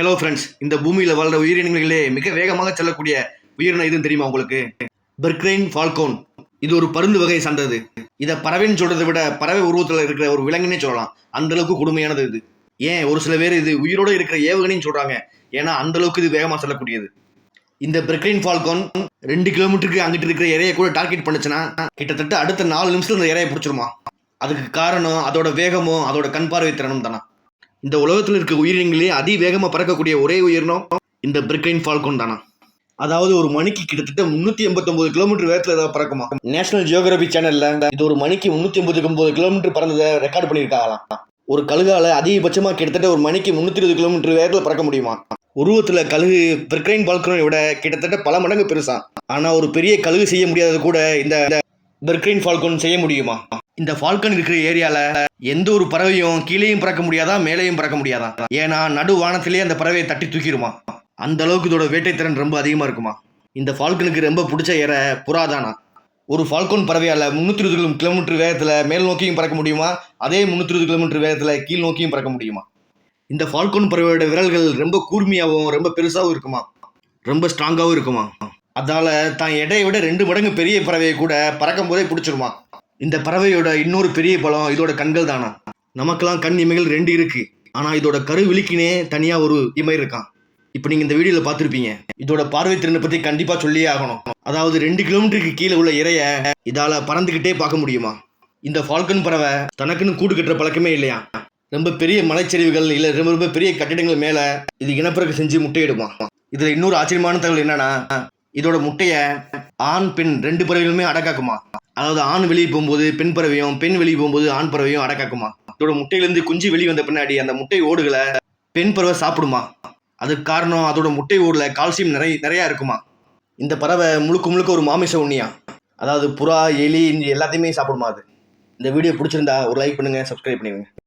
Hello friends இந்த பூமியில் வாழ்ற உயிரினங்களிலே மிக வேகமாக செல்லக்கூடிய உயிரினம் எதுவும் தெரியுமா உங்களுக்கு? பெர்க்ரைன் ஃபால்கோன் இது ஒரு பருந்து வகையை சார்ந்தது இதை பறவைன்னு சொல்றதை விட பறவை உருவத்தில் இருக்கிற ஒரு விலங்கினே சொல்லலாம். அந்த அளவுக்கு கொடுமையானது இது. ஏன்? ஒரு சில பேர் இது உயிரோடு இருக்கிற ஏவுகணைன்னு சொல்றாங்க. ஏன்னா அந்த அளவுக்கு இது வேகமாக செல்லக்கூடியது. இந்த பெர்க்ரைன் ஃபால்கோன் ரெண்டு கிலோமீட்டருக்கு அங்கிட்டு இருக்கிற இறையை கூட டார்கெட் பண்ணுச்சுன்னா கிட்டத்தட்ட அடுத்த நாலு நிமிஷத்துல இந்த இறையை பிடிச்சிருமா. அதுக்கு காரணம் அதோட வேகமும் அதோட கண் பார்வை திறனும் தானா. இந்த உலகத்தில் இருக்க உயிரினங்களே அதிவேகமாக பறக்கக்கூடிய ஒரே உயிரினம் இந்த பிரிக்கைன் ஃபால்கோன் தானா? அதாவது ஒரு மணிக்கு கிட்டத்தட்ட முந்நூற்றி எண்பத்தொம்பது கிலோமீட்டர் வேகத்தில் ஏதாவது பறக்குமா? நேஷனல் ஜியோகிராஃபி சேனலில் இது ஒரு மணிக்கு முந்நூற்றி எண்பத்தி ஒன்பது கிலோமீட்டர் பறந்ததை ரெக்கார்ட் பண்ணியிருக்காங்களாம் ஒரு கழுகால அதிகபட்சமாக கிட்டத்தட்ட ஒரு மணிக்கு முந்நூற்றி இருபது கிலோமீட்டர் வேகத்தில் பறக்க முடியுமா? உருவத்தில் கழுகு பிரிக்ரைன் பால்கனை விட கிட்டத்தட்ட பல மடங்கு பெருசா. ஆனால் ஒரு பெரிய கழுகு செய்ய முடியாதது கூட இந்த பிரிக்ரைன் ஃபால்கோன் செய்ய முடியுமா? இந்த ஃபால்கன் இருக்கிற ஏரியால எந்த ஒரு பறவையும் கீழேயும் பறக்க முடியாதா மேலேயும் பறக்க முடியாதா? ஏன்னா நடு வானத்திலேயே அந்த பறவையை தட்டி தூக்கிடுமா? அந்த அளவுக்கு இதோட வேட்டை திறன் ரொம்ப அதிகமாக இருக்குமா? இந்த ஃபால்கனுக்கு ரொம்ப பிடிச்ச ஏற புறாதானா ஒரு ஃபால்கோன் பறவையால் முந்நூற்றி இருபது கிலோமீட்டர் வேகத்தில் மேல் நோக்கியும் பறக்க முடியுமா? அதே முந்நூற்றி இருபது கிலோமீட்டர் வேகத்தில் கீழ் நோக்கியும் பறக்க முடியுமா? இந்த ஃபால்கோன் பறவையோட விரல்கள் ரொம்ப கூர்மையாகவும் ரொம்ப பெருசாகவும் இருக்குமா? ரொம்ப ஸ்ட்ராங்காகவும் இருக்குமா? அதனால் தான் எடையை விட ரெண்டு மடங்கு பெரிய பறவையை கூட பறக்கும் போதே பிடிச்சிருமா? இந்த பறவையோட இன்னொரு பெரிய பலம் இதோட கண்கள் தானா? நமக்கெல்லாம் கண் இமைகள் ரெண்டு இருக்கு. ஆனா இதோட கரு விழிக்கினே தனியா ஒரு இமை இருக்கான். இப்போ நீங்க இந்த வீடியோல பார்த்துருப்பீங்க. இதோட பார்வை திறனை பத்தி கண்டிப்பா சொல்லியே ஆகணும். அதாவது ரெண்டு கிலோமீட்டருக்கு கீழே உள்ள இறைய இதால பறந்துகிட்டே பார்க்க முடியுமா? இந்த ஃபால்கன் பறவை தனக்குன்னு கூடு கட்டுற பழக்கமே இல்லையா? ரொம்ப பெரிய மலைச்சரிவுகள் இல்ல ரொம்ப ரொம்ப பெரிய கட்டிடங்கள் மேல இது இனப்பெருக்க செஞ்சு முட்டையிடுமா? இதுல இன்னொரு ஆச்சரியமான தகவல் என்னன்னா இதோட முட்டையை ஆண் பெண் ரெண்டு பறவைகளுமே அடக்காக்குமா? அதாவது ஆண் வெளியே போகும்போது பெண் பறவையும் பெண் வெளியே போகும்போது ஆண் பறவையும் அடக்காக்குமா? இதோட முட்டையிலேருந்து குஞ்சு வெளியே வந்த பின்னாடி அந்த முட்டை ஓடுகளை பெண் பறவை சாப்பிடுமா? அதுக்கு காரணம் அதோட முட்டை ஓடுல கால்சியம் நிறைய நிறையா இருக்குமா? இந்த பறவை முழுக்க முழுக்க ஒரு மாமிச உண்ணியா? அதாவது புறா எலி எல்லாத்தையுமே சாப்பிடுமா அது? இந்த வீடியோ பிடிச்சிருந்தா ஒரு லைக் பண்ணுங்கள் சப்ஸ்கிரைப் பண்ணுங்க